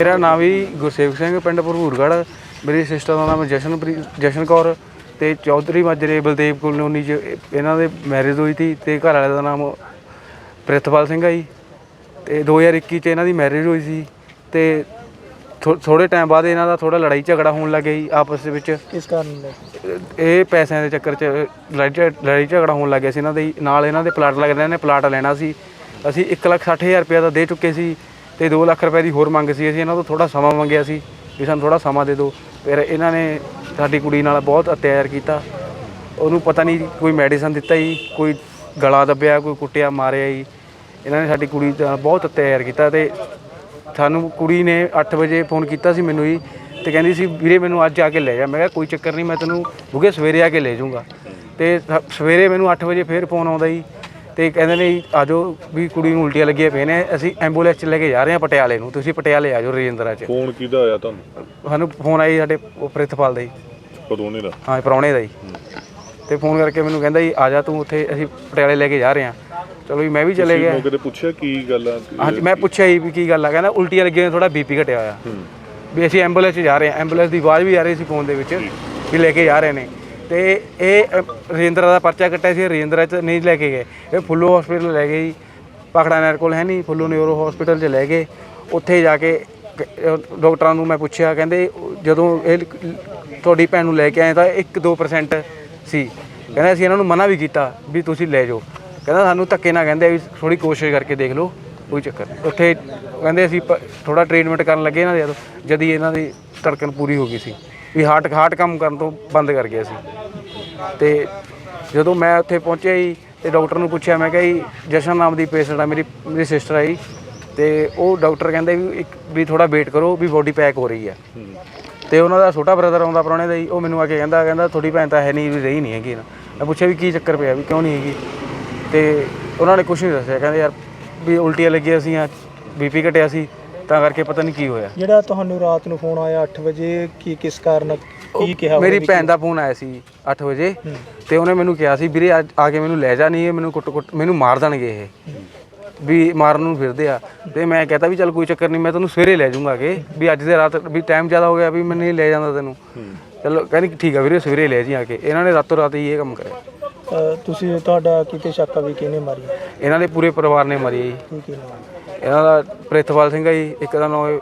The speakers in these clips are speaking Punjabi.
ਮੇਰਾ ਨਾਮ ਵੀ ਗੁਰਸੇਵਕ ਸਿੰਘ ਪਿੰਡ ਭਰਪੂਰਗੜ੍ਹ ਮੇਰੀ ਸਿਸਟਰ ਦਾ ਨਾਮ ਜਸ਼ਨਪ੍ਰੀਤ ਜਸ਼ਨ ਕੌਰ ਤੇ ਚੌਧਰੀ ਮਾਜਰੇ ਬਲਦੇਵ ਕਲੋਨੀ ਚ ਇਹ- ਇਹਨਾਂ ਦੇ ਮੈਰਿਜ ਹੋਈ ਸੀ ਤੇ ਘਰ ਵਾਲੇ ਦਾ ਨਾਮ ਪ੍ਰਿਤਪਾਲ ਸਿੰਘ ਆ ਜੀ। ਤੇ 2021 ਚ ਇਹਨਾਂ ਦੀ ਮੈਰਿਜ ਹੋਈ ਸੀ ਤੇ ਥੋੜੇ ਟਾਈਮ ਬਾਅਦ ਇਹਨਾਂ ਦਾ ਥੋੜਾ ਲੜਾਈ ਝਗੜਾ ਹੋਣ ਲੱਗ ਗਿਆ ਜੀ ਆਪਸ ਦੇ ਵਿੱਚ। ਕਿਸ ਕਾਰਨ ਇਹ ਪੈਸਿਆਂ ਦੇ ਚੱਕਰ 'ਚ ਲੜਾਈ ਝਗੜਾ ਹੋਣ ਲੱਗ ਗਿਆ ਸੀ ਇਹਨਾਂ ਦੇ। ਨਾਲ ਇਹਨਾਂ ਦੇ ਪਲਾਟ ਲੱਗਦੇ ਨੇ ਪਲਾਟ ਲੈਣਾ ਸੀ। ਅਸੀਂ 160000 ਰੁਪਏ ਦਾ ਦੇ ਚੁੱਕੇ ਸੀ। ਤੇ 2 ਲੱਖ ਰੁਪਏ ਦੀ ਹੋਰ ਮੰਗ ਸੀ, ਅਸੀਂ ਇਹਨਾਂ ਤੋਂ ਥੋੜਾ ਸਮਾਂ ਮੰਗਿਆ ਸੀ ਵੀ ਸਾਨੂੰ ਥੋੜਾ ਸਮਾਂ ਦੇ ਦਿਓ। ਫਿਰ ਇਹਨਾਂ ਨੇ ਸਾਡੀ ਕੁੜੀ ਨਾਲ ਬਹੁਤ ਅਤਿਆਚਾਰ ਕੀਤਾ। ਉਹਨੂੰ ਪਤਾ ਨਹੀਂ ਕੋਈ ਮੈਡੀਸਨ ਦਿੱਤਾ ਜੀ, ਕੋਈ ਗਲਾ ਦੱਬਿਆ, ਕੋਈ ਕੁੱਟਿਆ, ਮਾਰਿਆ ਜੀ। ਇਹਨਾਂ ਨੇ ਸਾਡੀ ਕੁੜੀ ਦਾ ਬਹੁਤ ਅਤਿਆਚਾਰ ਕੀਤਾ ਤੇ ਸਾਨੂੰ ਕੁੜੀ ਨੇ 8 ਵਜੇ ਫੋਨ ਕੀਤਾ ਸੀ ਮੈਨੂੰ ਜੀ ਤੇ ਕਹਿੰਦੀ ਸੀ, ਵੀਰੇ, ਮੈਨੂੰ ਅੱਜ ਆ ਕੇ ਲੈ ਜਾ। ਮੈਂ ਕਿਹਾ, ਕੋਈ ਚੱਕਰ ਨਹੀਂ, ਮੈਂ ਤੈਨੂੰ ਬੁਗੇ ਸਵੇਰੇ ਆ ਕੇ ਲੈ ਜਾਊਂਗਾ। ਤੇ ਸਵੇਰੇ ਮੈਨੂੰ 8 ਵਜੇ ਫੇਰ ਫੋਨ ਆਉਂਦਾ ਜੀ। ਤੇ ਕਹਿੰਦੇ ਨੇ ਜੀ, ਆ ਜਾਓ ਵੀ ਕੁੜੀ ਨੂੰ ਉਲਟੀਆਂ ਲੱਗੀਆਂ ਪਏ ਨੇ ਅਸੀਂ ਐਂਬੂਲੈਂਸ 'ਚ ਲੈ ਕੇ ਜਾ ਰਹੇ ਹਾਂ ਪਟਿਆਲੇ ਨੂੰ ਤੁਸੀਂ ਪਟਿਆਲੇ ਆ ਜਾਓ ਰਜਿੰਦਰਾ 'ਚ। ਫੋਨ ਕਿਹਦਾ ਆਇਆ ਤੁਹਾਨੂੰ? ਸਾਨੂੰ ਫੋਨ ਆਈ ਸਾਡੇ ਉਹ ਪ੍ਰਿਤਪਾਲ ਦਾ ਜੀ। ਕਦੋਂ ਨੇ ਦਾ? ਹਾਂ ਪ੍ਰਾਹੁਣੇ ਦਾ ਜੀ। ਤੇ ਫੋਨ ਕਰਕੇ ਮੈਨੂੰ ਕਹਿੰਦਾ ਜੀ ਆ ਜਾ ਤੂੰ ਉੱਥੇ ਅਸੀਂ ਪਟਿਆਲੇ ਲੈ ਕੇ ਜਾ ਰਹੇ ਹਾਂ। ਚਲੋ ਜੀ ਮੈਂ ਵੀ ਚਲੇ ਗਿਆ। ਮੌਕੇ ਤੇ ਪੁੱਛਿਆ ਕੀ ਗੱਲ ਆ? ਹਾਂਜੀ ਮੈਂ ਪੁੱਛਿਆ ਜੀ ਵੀ ਕੀ ਗੱਲ ਆ ਕਹਿੰਦਾ ਉਲਟੀਆਂ ਲੱਗੀਆਂ ਥੋੜਾ ਬੀਪੀ ਘਟਿਆ ਹੋਇਆ। ਹੂੰ। ਵੀ ਅਸੀਂ ਐਂਬੂਲੈਂਸ 'ਚ ਜਾ ਰਹੇ ਹਾਂ ਐਂਬੂਲੈਂਸ ਦੀ ਆਵਾਜ਼ ਵੀ ਆ ਰਹੀ ਸੀ ਫੋਨ ਦੇ ਵਿੱਚ ਵੀ ਲੈ ਕੇ ਜਾ ਰਹੇ ਨੇ। ਤੇ ਇਹ ਰਜਿੰਦਰਾ ਦਾ ਪਰਚਾ ਕੱਟਿਆ ਸੀ, ਰਜਿੰਦਰਾ 'ਚ ਨਹੀਂ ਲੈ ਕੇ ਗਏ। ਇਹ ਫੁੱਲੋ ਹਸਪੀਟਲ ਲੈ ਗਏ ਜੀ। ਪਖੜਾ ਨਹਿਰ ਕੋਲ ਹੈ ਨਹੀਂ, ਫੁੱਲੋ ਨਿਊਰੋ ਹਸਪੀਟਲ 'ਚ ਲੈ ਗਏ। ਉੱਥੇ ਜਾ ਕੇ ਕ- ਡਾਕਟਰਾਂ ਨੂੰ ਮੈਂ ਪੁੱਛਿਆ, ਕਹਿੰਦੇ ਜਦੋਂ ਇਹ ਤੁਹਾਡੀ ਭੈਣ ਨੂੰ ਲੈ ਕੇ ਆਏ ਤਾਂ 1-2% ਸੀ। ਕਹਿੰਦਾ ਅਸੀਂ ਇਹਨਾਂ ਨੂੰ ਮਨਾ ਵੀ ਕੀਤਾ ਵੀ ਤੁਸੀਂ ਲੈ ਜਾਓ। ਕਹਿੰਦਾ ਸਾਨੂੰ ਧੱਕੇ ਨਾ ਕਹਿੰਦੇ ਵੀ ਥੋੜੀ ਕੋਸ਼ਿਸ਼ ਕਰਕੇ ਦੇਖ ਲਓ, ਕੋਈ ਚੱਕਰ ਨਹੀਂ। ਉੱਥੇ ਕਹਿੰਦੇ ਅਸੀਂ ਥੋੜਾ ਟ੍ਰੀਟਮੈਂਟ ਕਰਨ ਲੱਗੇ ਇਹਨਾਂ ਦੇ ਜਦ ਹੀ ਇਹਨਾਂ ਦੀ ਧੜਕਣ ਪੂਰੀ ਹੋ ਗਈ ਸੀ। ਵੀ ਹਾਰਟ ਹਾਰਟ ਕੰਮ ਕਰਨ ਤੋਂ ਬੰਦ ਕਰ ਗਿਆ ਸੀ ਤੇ ਜਦੋਂ ਮੈਂ ਉੱਥੇ ਪਹੁੰਚਿਆ ਜੀ, ਤੇ ਡਾਕਟਰ ਨੂੰ ਪੁੱਛਿਆ, ਮੈਂ ਕਿਹਾ ਜੀ, ਜਸ਼ਨ ਨਾਮ ਦੀ ਪੇਸ਼ੈਂਟ ਆ, ਮੇਰੀ ਮੇਰੀ ਸਿਸਟਰ ਆ ਜੀ। ਤੇ ਉਹ ਡਾਕਟਰ ਕਹਿੰਦੇ ਵੀ ਇੱਕ, ਵੀ ਥੋੜਾ ਵੇਟ ਕਰੋ, ਵੀ ਬੋਡੀ ਪੈਕ ਹੋ ਰਹੀ ਹੈ ਤੇ ਉਹਨਾਂ ਦਾ ਛੋਟਾ ਬ੍ਰਦਰ ਆਉਂਦਾ ਪ੍ਰਾਹੁਣੇ ਦਾ ਜੀ, ਉਹ ਮੈਨੂੰ ਆ ਕੇ ਕਹਿੰਦਾ ਕਹਿੰਦਾ ਤੁਹਾਡੀ ਭੈਣ ਤਾਂ ਹੈ ਨਹੀਂ, ਵੀ ਰਹੀ ਨਹੀਂ ਹੈਗੀ ਨਾ। ਮੈਂ ਪੁੱਛਿਆ ਵੀ ਕੀ ਚੱਕਰ ਪਿਆ, ਵੀ ਕਿਉਂ ਨਹੀਂ ਹੈਗੀ? ਤੇ ਉਹਨਾਂ ਨੇ ਕੁਝ ਨਹੀਂ ਦੱਸਿਆ, ਕਹਿੰਦੇ ਯਾਰ ਵੀ ਉਲਟੀਆਂ ਲੱਗੀਆਂ ਸੀ ਬੀਪੀ ਘਟਿਆ ਸੀ, ਤਾਂ ਕਰਕੇ ਪਤਾ ਨਹੀਂ ਕੀ ਹੋਇਆ। ਜਿਹੜਾ ਤੁਹਾਨੂੰ ਰਾਤ ਨੂੰ ਫੋਨ ਆਇਆ 8 ਵਜੇ, ਕੀ ਕਿਸ ਕਾਰਨ ਕੀ ਕਿਹਾ ਮੇਰੀ ਵੀ ਭੈਣ ਦਾ ਫੋਨ ਆਇਆ ਸੀ 8 ਵਜੇ ਤੇ ਉਹਨੇ ਮੈਨੂੰ ਕਿਹਾ ਸੀ ਵੀਰੇ ਅੱਜ ਆ ਕੇ ਮੈਨੂੰ ਲੈ ਜਾ ਨਹੀਂ ਇਹ ਮੈਨੂੰ ਕੁੱਟ ਕੁੱਟ ਮੈਨੂੰ ਮਾਰ ਦੇਣਗੇ ਇਹ। ਵੀ ਮਾਰਨ ਨੂੰ ਫਿਰਦੇ ਆ। ਤੇ ਮੈਂ ਕਹਤਾ ਵੀ ਚੱਲ ਕੋਈ ਚੱਕਰ ਨਹੀਂ ਮੈਂ ਤੈਨੂੰ ਸਵੇਰੇ ਲੈ ਜਾਊਂਗਾ ਕਿ ਵੀ ਅੱਜ ਦੇ ਰਾਤ ਵੀ ਟਾਈਮ ਜ਼ਿਆਦਾ ਹੋ ਗਿਆ ਵੀ ਮੈਂ ਨਹੀਂ ਲੈ ਜਾਂਦਾ ਤੈਨੂੰ। ਚਲੋ ਕਹਿੰਦੀ ਠੀਕ ਆ ਵੀਰੇ ਸਵੇਰੇ ਲੈ ਜੀ ਆ ਕੇ। ਇਹਨਾਂ ਨੇ ਰਾਤੋਂ ਰਾਤ ਹੀ ਇਹ ਕੰਮ ਕਰਿਆ। ਅ, ਤੁਸੀਂ ਤੁਹਾਡਾ ਕਿਤੇ ਸ਼ੱਕ ਆ ਵੀ ਕਿਹਨੇ ਮਾਰੀ? ਇਹਨਾਂ ਦੇ ਪੂਰੇ ਪਰਿਵਾਰ ਨੇ ਮਾਰੀ ਜੀ। ਕੀ ਕੀ ਨਾਮ ਇਹਨਾਂ ਦਾ ਪ੍ਰਿਤਪਾਲ ਸਿੰਘ ਆ ਜੀ ਇੱਕ ਦਾ ਨਾਮ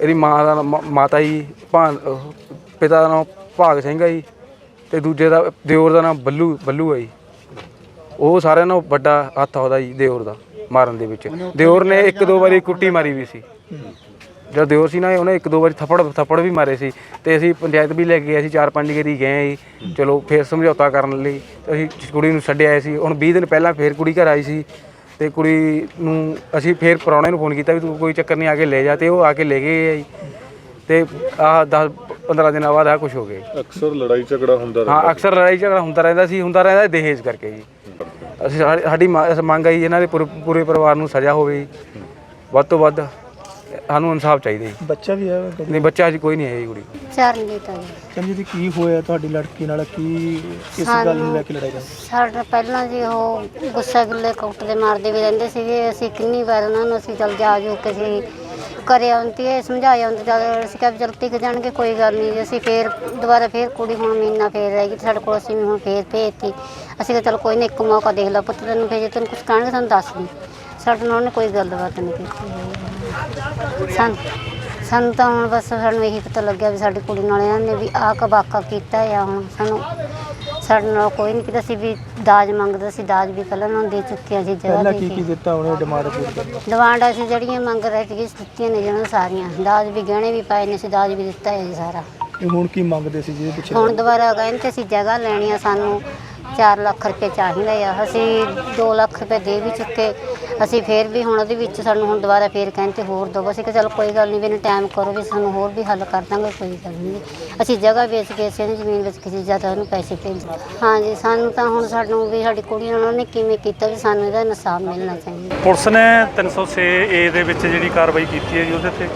ਇਹਦੀ ਮਾਂ ਦਾ ਨਾਮ ਮਾਤਾ ਜੀ ਅਹ ਪਿਤਾ ਦਾ ਨਾਮ ਭਾਗ ਸਿੰਘ ਆ ਜੀ ਤੇ ਦੂਜੇ ਦਾ ਦਿਓਰ ਦਾ ਨਾਮ ਬੱਲੂ ਬੱਲੂ ਆ ਜੀ। ਉਹ ਸਾਰਿਆਂ ਨਾਲੋਂ ਵੱਡਾ ਹੱਥ ਆ ਉਹਦਾ ਜੀ ਦਿਓਰ ਦਾ ਮਾਰਨ ਦੇ ਵਿੱਚ। ਦਿਓਰ ਨੇ ਇੱਕ ਦੋ ਵਾਰੀ ਕੁੱਟੀ ਮਾਰੀ ਵੀ ਸੀ। ਜਦ ਦਿਓਰ ਸੀ ਨਾ ਉਹਨੇ ਇੱਕ ਦੋ ਵਾਰੀ ਥੱਪੜ ਥੱਪੜ ਵੀ ਮਾਰੇ ਸੀ। ਤੇ ਅਸੀਂ ਪੰਚਾਇਤ ਵੀ ਲੈ ਕੇ ਗਏ ਸੀ ਚਾਰ ਪੰਜ ਗੇਰੀ ਗਏ ਜੀ। ਚਲੋ ਫੇਰ ਸਮਝੌਤਾ ਕਰਨ ਲਈ ਤੇ ਅਸੀਂ ਕੁੜੀ ਨੂੰ ਛੱਡਿਆ ਆਏ ਸੀ। ਹੁਣ 20 ਦਿਨ ਪਹਿਲਾਂ ਫੇਰ ਕੁੜੀ ਘਰ ਆਈ ਸੀ ਤੇ ਕੁੜੀ ਨੂੰ ਅਸੀਂ ਫੇਰ ਪ੍ਰਾਹੁਣੇ ਨੂੰ ਫੋਨ ਕੀਤਾ ਵੀ ਤੂੰ ਕੋਈ ਚੱਕਰ ਨਹੀਂ ਆ ਕੇ ਲੈ ਜਾ ਤੇ ਉਹ ਆ ਕੇ ਲੈ ਗਏ ਆ ਜੀ। ਤੇ ਆਹ 10 15 ਦਿਨਾਂ ਬਾਅਦ ਆ ਕੁਝ ਹੋ ਗਿਆ ਜੀ। ਅਕਸਰ ਲੜਾਈ ਝਗੜਾ ਹੁੰਦਾ ਹਾਂ ਅਕਸਰ ਲੜਾਈ ਝਗੜਾ ਹੁੰਦਾ ਰਹਿੰਦਾ ਸੀ ਹੁੰਦਾ ਰਹਿੰਦਾ ਦਹੇਜ ਕਰਕੇ ਜੀ। ਅਸੀਂ ਸਾਡੀ- ਸਾਡੀ ਮਾ- ਅਸੀਂ ਮੰਗ ਆਈ ਇਹਨਾਂ ਦੇ ਪੂਰੇ ਪੂਰੇ ਪਰਿਵਾਰ ਨੂੰ ਸਜ਼ਾ ਹੋਵੇ ਜੀ। ਵੱਧ ਤੋਂ ਵੱਧ ਸਾਨੂੰ ਇਨਸਾਫ ਚਾਹੀਦਾ ਜੀ। ਬੱਚਾ ਵੀ ਹੈ ਨਹੀਂ ਬੱਚਾ ਅਜੇ ਕੋਈ ਨਹੀਂ ਹੈ ਜੀ ਕੁੜੀ। ਚਰਨਜੀਤ ਆ ਜੀ। ਚੰਜੀ ਦੀ ਕੀ ਹੋਇਆ ਤੁਹਾਡੀ ਲੜਕੀ ਨਾਲ? ਕੀ ਕਿਸ ਗੱਲ ਨੂੰ ਲੈ ਕੇ ਲੜਾਈ ਹੋਈ? ਸਾਡਾ ਪਹਿਲਾਂ ਜੀ ਉਹ ਗੁੱਸਾ ਗਿੱਲੇ ਕੁੱਟਦੇ ਮਾਰਦੇ ਵੀ ਰਹਿੰਦੇ ਸੀਗੇ। ਅਸੀਂ ਕਿੰਨੀ ਵਾਰ ਉਹਨਾਂ ਨੂੰ ਅਸੀਂ ਚੱਲ ਜਾ ਜੋ ਕੇ ਅਸੀਂ ਕਰੇ ਆਉਂਦੀ ਹੈ, ਸਮਝਾਇਆ ਹੁੰਦੀ, ਜਦ ਅਸੀਂ ਕਿਹਾ ਵੀ ਚੱਲ ਟਿਕ ਜਾਣਗੇ, ਕੋਈ ਗੱਲ ਨਹੀਂ ਜੀ। ਅਸੀਂ ਫੇਰ ਦੁਬਾਰਾ ਫੇਰ ਕੁੜੀ ਹੁਣ ਮਹੀਨਾ ਫੇਰ ਰਹਿ ਗਈ ਤੇ ਸਾਡੇ ਕੋਲ ਅਸੀਂ ਵੀ ਹੁਣ ਫੇਰ ਭੇਜਤੀ ਅਸੀਂ ਕਿਹਾ ਚੱਲ ਕੋਈ ਨਹੀਂ ਇੱਕ ਮੌਕਾ ਦੇਖ ਲਾ ਪੁੱਤ, ਤੈਨੂੰ ਫੇਰ ਜੇ ਤੈਨੂੰ ਕੁਝ ਕਹਿਣਗੇ, ਸਾਨੂੰ ਦੱਸ ਦੀ ਸਾਡੇ ਨਾਲ ਉਹਨੇ ਕੋਈ ਗੱਲਬਾਤ ਨਹੀਂ ਕੀਤੀ ਸਾਨੂੰ ਸਾਨੂੰ ਤਾਂ ਹੁਣ ਬਸ ਸਾਨੂੰ ਇਹੀ ਪਤਾ ਲੱਗਿਆ ਵੀ ਸਾਡੀ ਕੁੜੀ ਨਾਲ ਇਹਨਾਂ ਨੇ ਵੀ ਆਹ ਕਬਾਕਾ ਕੀਤਾ ਆ ਹੁਣ, ਸਾਨੂੰ ਸਾਡੇ ਨਾਲ ਕੋਈ ਨਹੀਂ ਕੀਤਾ ਸੀ ਵੀ ਦਾਜ ਮੰਗਦਾ ਸੀ ਦਾਜ ਵੀ ਪਹਿਲਾਂ ਉਹਨਾਂ ਨੂੰ ਦੇ ਚੁੱਕੇ ਅਸੀਂ ਜਗ੍ਹਾ ਪਹਿਲਾਂ ਦੇ ਕੀ ਕੀ। ਕੇ ਦਿੱਤਾ ਉਹਨੇ ਡਿਮਾਂਡ ਪੂਰੀ ਕਰਨ ਅਸੀਂ ਜਿਹੜੀਆਂ ਮੰਗ ਰਹੇ ਸੀ ਦਿੱਤੀਆਂ ਨੇ ਜਿਹਨਾਂ ਸਾਰੀਆਂ। ਦਾਜ ਵੀ ਗਹਿਣੇ ਵੀ ਪਾਏ ਨੇ ਸੀ ਦਾਜ ਵੀ ਦਿੱਤਾ ਹੈ ਜੀ ਸਾਰਾ। ਇਹ ਹੁਣ ਕੀ ਮੰਗਦੇ ਸੀ ਜਿਹਦੇ ਪਿੱਛੇ? ਹੁਣ ਦੁਬਾਰਾ ਕਹਿੰਦੇ ਅਸੀਂ ਜਗ੍ਹਾ ਲੈਣੀ ਆ ਸਾਨੂੰ 4 ਲੱਖ ਰੁਪਏ ਚਾਹੀਦਾ ਆ। ਅਸੀਂ 2 ਲੱਖ ਰੁਪਏ ਦੇ ਵੀ ਚੁੱਕੇ। ਅਸੀਂ ਫੇਰ ਵੀ ਹੁਣ ਉਹਦੇ ਵਿੱਚ ਸਾਨੂੰ ਹੁਣ ਦੁਬਾਰਾ ਫੇਰ ਕਹਿੰਦੇ ਹੋਰ ਦੋ ਅਸੀਂ ਕਿ ਚਲ ਕੋਈ ਗੱਲ ਨਹੀਂ ਵੀ ਇਹਨੂੰ ਟਾਈਮ ਕਰੋ ਵੀ ਸਾਨੂੰ ਹੋਰ ਵੀ ਹੱਲ ਕਰ ਦਾਂਗੇ ਕੋਈ ਗੱਲ ਨਹੀਂ ਅਸੀਂ ਜਗ੍ਹਾ ਵੇਚ ਕੇ ਅਸੀਂ ਇਹਨੂੰ ਜ਼ਮੀਨ ਵਿੱਚ ਕੇ ਅਸੀਂ ਜ਼ਿਆਦਾ ਉਹਨੂੰ ਪੈਸੇ ਭੇਜ। ਹਾਂਜੀ ਸਾਨੂੰ ਤਾਂ ਹੁਣ ਸਾਨੂੰ ਵੀ ਸਾਡੀ ਕੁੜੀ ਨਾਲ ਨੇ ਕਿਵੇਂ ਕੀਤਾ ਵੀ ਸਾਨੂੰ ਇਹਦਾ ਇਨਸਾਫ ਮਿਲਣਾ ਚਾਹੀਦਾ। ਪੁਲਿਸ ਨੇ 306 ਏ ਦੇ ਵਿੱਚ ਜਿਹੜੀ ਕਾਰਵਾਈ ਕੀਤੀ ਹੈ ਜੀ ਉਹਦੇ ਤੇ।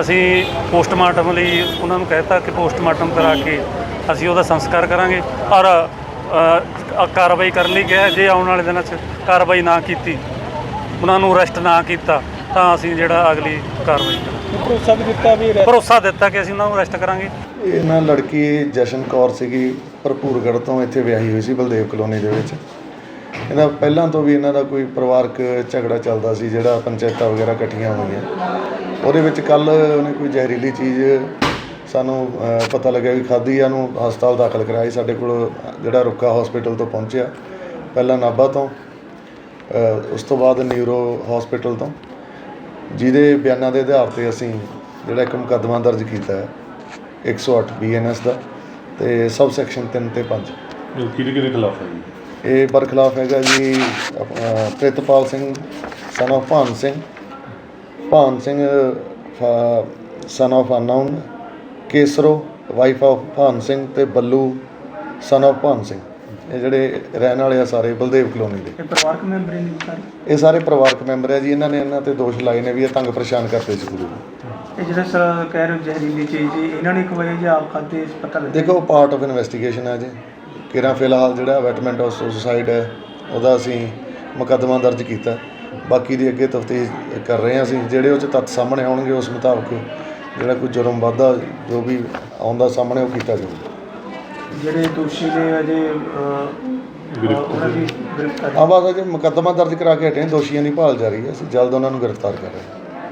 ਅਸੀਂ ਪੋਸਟਮਾਰਟਮ ਲਈ ਉਹਨਾਂ ਨੂੰ ਕਹਿਤਾ ਕਿ ਪੋਸਟਮਾਰਟਮ ਕਰਾ ਕੇ ਅਸੀਂ ਉਹਦਾ ਸੰਸਕਾਰ ਕਰਾਂਗੇ। ਔਰ ਅ, ਕਾਰਵਾਈ ਕਰਨ ਲਈ ਕਿਹਾ ਜੇ ਆਉਣ ਵਾਲੇ ਦਿਨਾਂ 'ਚ ਕਾਰਵਾਈ ਨਾ ਕੀਤੀ। ਉਹਨਾਂ ਨੂੰ ਅਰੈਸਟ ਨਾ ਕੀਤਾ ਤਾਂ ਅਸੀਂ ਜਿਹੜਾ ਅਗਲੀ ਕਾਰਵਾਈ ਕਰਾਂਗੇ। ਭਰੋਸਾ ਵੀ ਦਿੱਤਾ ਵੀ ਭਰੋਸਾ ਦਿੱਤਾ ਕਿ ਅਸੀਂ ਉਹਨਾਂ ਨੂੰ ਅਰੈਸਟ ਕਰਾਂਗੇ। ਇਹਨਾਂ ਲੜਕੀ ਜਸ਼ਨ ਕੌਰ ਸੀਗੀ ਭਰਪੂਰਗੜ੍ਹ ਤੋਂ ਇੱਥੇ ਵਿਆਹੀ ਹੋਈ ਸੀ ਬਲਦੇਵ ਕਲੋਨੀ ਦੇ ਵਿੱਚ। ਇਹਦਾ ਪਹਿਲਾਂ ਤੋਂ ਵੀ ਇਹਨਾਂ ਦਾ ਕੋਈ ਪਰਿਵਾਰਕ ਝਗੜਾ ਚੱਲਦਾ ਸੀ ਜਿਹੜਾ ਪੰਚਾਇਤਾਂ ਵਗੈਰਾ ਇਕੱਠੀਆਂ ਹੋਈਆਂ। ਉਹਦੇ ਵਿੱਚ ਕੱਲ ਉਹਨੇ ਕੋਈ ਜ਼ਹਿਰੀਲੀ ਚੀਜ਼ ਸਾਨੂੰ ਪਤਾ ਲੱਗਿਆ ਵੀ ਖਾਧੀ ਆ ਨੂੰ ਹਸਪਤਾਲ ਦਾਖਲ ਕਰਾਇਆ। ਸਾਡੇ ਕੋਲ ਜਿਹੜਾ ਰੁੱਕਾ ਹਸਪੀਟਲ ਤੋਂ ਪਹੁੰਚਿਆ। ਪਹਿਲਾਂ ਨਾਭਾ ਤੋਂ। ਉਸ ਤੋਂ ਬਾਅਦ ਨਿਊਰੋ ਹਸਪੀਟਲ ਤੋਂ। ਜਿਹਦੇ ਬਿਆਨਾਂ ਦੇ ਆਧਾਰ ਤੇ ਅਸੀਂ ਜਿਹੜਾ ਇੱਕ ਮੁਕੱਦਮਾ ਦਰਜ ਕੀਤਾ ਹੈ 108 ਬੀਐਨਐਸ ਦਾ ਤੇ ਸਬ ਸੈਕਸ਼ਨ 3 ਤੇ 5 ਕਿਹਦੇ ਕਿਹਦੇ ਖਿਲਾਫ ਹੈ ਜੀ? ਇਹ ਬਰਖਲਾਫ ਹੈਗਾ ਜੀ ਆਪਣਾ Pritpal Singh son of Bhan Singh. Bhan Singh son of ਅਨਾਉਨ ਕੇਸਰੋ ਵਾਈਫ ਆਫ ਭਾਨ ਸਿੰਘ ਤੇ ਬੱਲੂ ਸਨ of ਭਾਨ ਸਿੰਘ। ਇਹ ਜਿਹੜੇ ਰਹਿਣ ਵਾਲੇ ਆ ਸਾਰੇ ਬਲਦੇਵ ਕਲੋਨੀ ਦੇ। ਇਹ ਪਰਿਵਾਰਕ ਮੈਂਬਰ ਹੀ ਨਹੀਂ ਸਾਰੇ? ਇਹ ਸਾਰੇ ਪਰਿਵਾਰਕ ਮੈਂਬਰ ਆ ਜੀ ਇਹਨਾਂ ਨੇ ਇਹਨਾਂ ਤੇ ਦੋਸ਼ ਲਾਏ ਨੇ ਵੀ ਇਹ ਤੰਗ ਪਰੇਸ਼ਾਨ ਕਰਦੇ ਸੀ ਗੁਰੂ ਨੂੰ। ਇਹ ਜਿਹੜਾ ਸਰ ਕਹਿ ਰਹੇ ਹੋ ਜ਼ਹਿਰੀਲੀ ਚੀਜ਼ ਜੀ ਇਹਨਾਂ ਨੇ ਖਵਾਈ ਜਾਂ ਆਪ ਖਾਦੇ ਪਤਾ ਲੱਗਿਆ ਦੇਖੋ ਪਾਰਟ ਆਫ ਇਨਵੈਸਟੀਗੇਸ਼ਨ ਹੈ ਜੀ। ਕਿਰਾਂ ਫਿਲਹਾਲ ਜਿਹੜਾ ਵੈਟਮੈਂਟ ਆਫ ਸੁਸਾਈਡ ਹੈ ਉਹਦਾ ਅਸੀਂ ਮੁਕੱਦਮਾ ਦਰਜ ਕੀਤਾ। ਬਾਕੀ ਦੀ ਅੱਗੇ ਤਫਤੀਸ਼ ਕਰ ਰਹੇ ਹਾਂ ਅਸੀਂ। ਜਿਹੜੇ ਉਹ ਚ ਤੱਥ ਸਾਹਮਣੇ ਆਉਣਗੇ ਉਸ ਮੁਤਾਬਕ ਜਿਹੜਾ ਕੋਈ ਜੁਰਮ ਵਾਧਾ ਜੋ ਵੀ ਆਉਂਦਾ ਸਾਹਮਣੇ ਉਹ ਕੀਤਾ ਜਾਊਗਾ। ਜਿਹੜੇ ਦੋਸ਼ੀ ਨੇ ਅਜੇ ਅਹ, ਉਹਨਾਂ ਦੀ ਗ੍ਰਿਫਤਾਰੀ ਆਵਾਜ਼ ਅਜੇ ਮੁਕੱਦਮਾ ਦਰਜ ਕਰਾ ਕੇ ਹਟੇ ਹਾਂ, ਦੋਸ਼ੀਆਂ ਦੀ ਭਾਲ ਜਾਰੀ ਹੈ। ਅਸੀਂ ਜਲਦ ਉਹਨਾਂ ਨੂੰ ਗ੍ਰਿਫਤਾਰ ਕਰ ਰਹੇ ਹਾਂ।